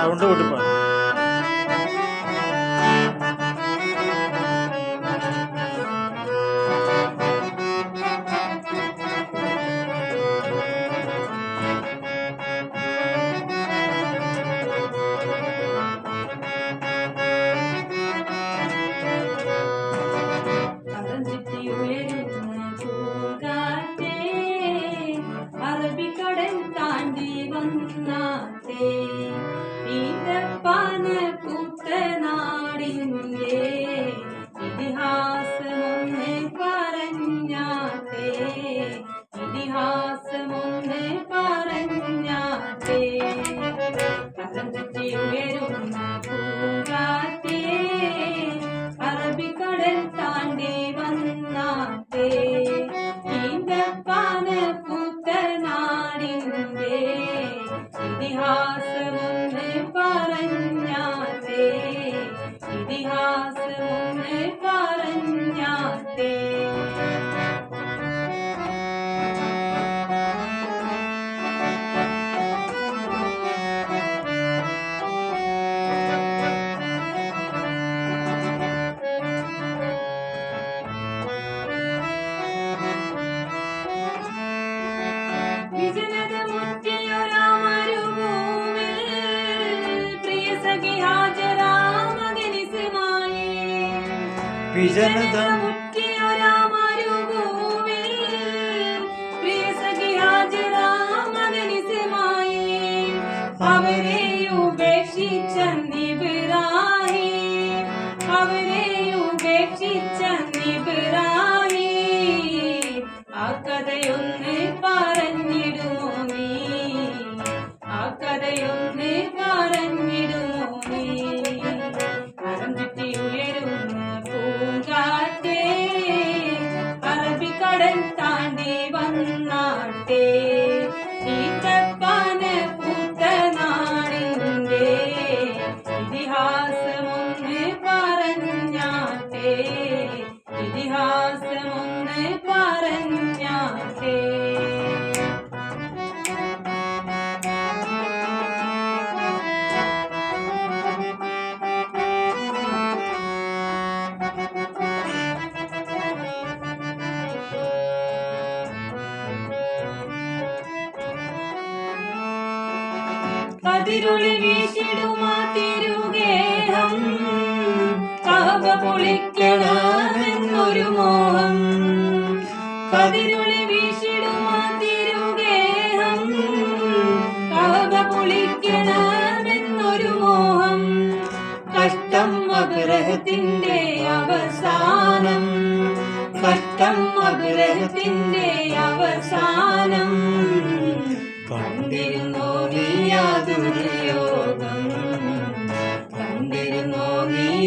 Sound விட்டுப்பாரு വിജനത അവരെ ഇതിഹാസമൊന്ന് പറഞ്ഞാട്ടെ കതിരൊളി വീശിടുമാ തിരുഗേഹം. കഹബ പൊളിക്കണമെന്നൊരു മോഹം. കതിരുളി വീശിടും തിരുഗേഹം കഹബ പൊളിക്കണമെന്നൊരു മോഹം. കഷ്ടം അഗ്രഹത്തിന്റെ അവസാനം. കഷ്ടം അഗ്രഹത്തിന്റെ അവസാനം. കണ്ടിരുന്നോ നീ യോഗം? കണ്ടിരുന്നോ നീ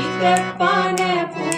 Eat the pineapple.